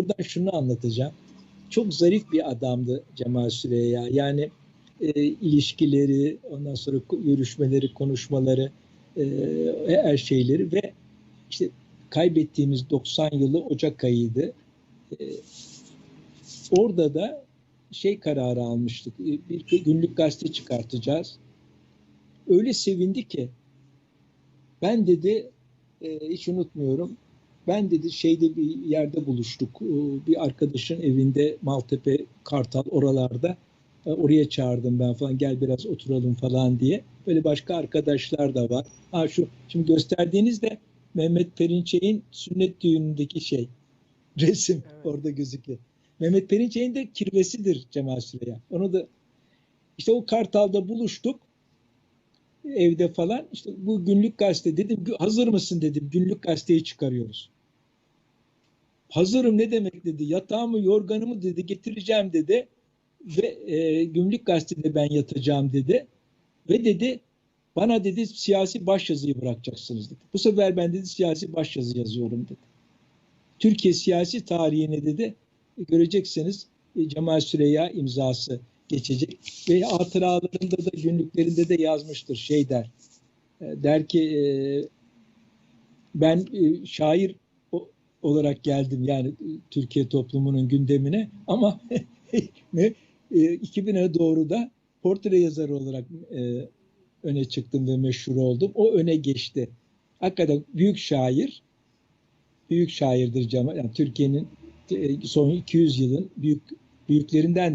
buradan şunu anlatacağım. Çok zarif bir adamdı Cemal Süreyya. Yani e, ilişkileri, ondan sonra görüşmeleri, konuşmaları, e, her şeyleri ve işte kaybettiğimiz 90 yılı Ocak ayıydı. E, orada da şey kararı almıştık. e, Bir günlük gazete çıkartacağız. Öyle sevindi ki ben dedi e, hiç unutmuyorum. Ben dedi şeyde bir yerde buluştuk. E, Bir arkadaşın evinde Maltepe, Kartal oralarda. E, Oraya çağırdım ben falan gel biraz oturalım falan diye. Böyle başka arkadaşlar da var. Ha şu şimdi gösterdiğiniz de Mehmet Perinçek'in sünnet düğünündeki şey. Resim Evet. orada gözüküyor. Mehmet Perinçek'in de kirvesidir Cemal Süreya. Onu da işte o Kartal'da buluştuk evde falan işte bu günlük gazete dedim "Gü- hazır mısın dedim günlük gazeteyi çıkarıyoruz. Hazırım ne demek dedi yatağımı yorganımı dedi getireceğim dedi ve e, günlük gazetede ben yatacağım dedi ve dedi bana dedi siyasi başyazıyı bırakacaksınız dedi. Bu sefer ben dedi siyasi başyazı yazıyorum dedi. Türkiye siyasi tarihine dedi göreceksiniz e, Cemal Süreyya imzası geçecek ve hatıralarında da günlüklerinde de yazmıştır şey der. E, Der ki e, ben e, şair olarak geldim yani e, Türkiye toplumunun gündemine ama ne e, 2000'e doğru da portre yazarı olarak e, öne çıktım ve meşhur oldum. O öne geçti. Hakikaten büyük şair, büyük şairdir Cemal. Yani Türkiye'nin e, son 200 yılın büyük büyüklerinden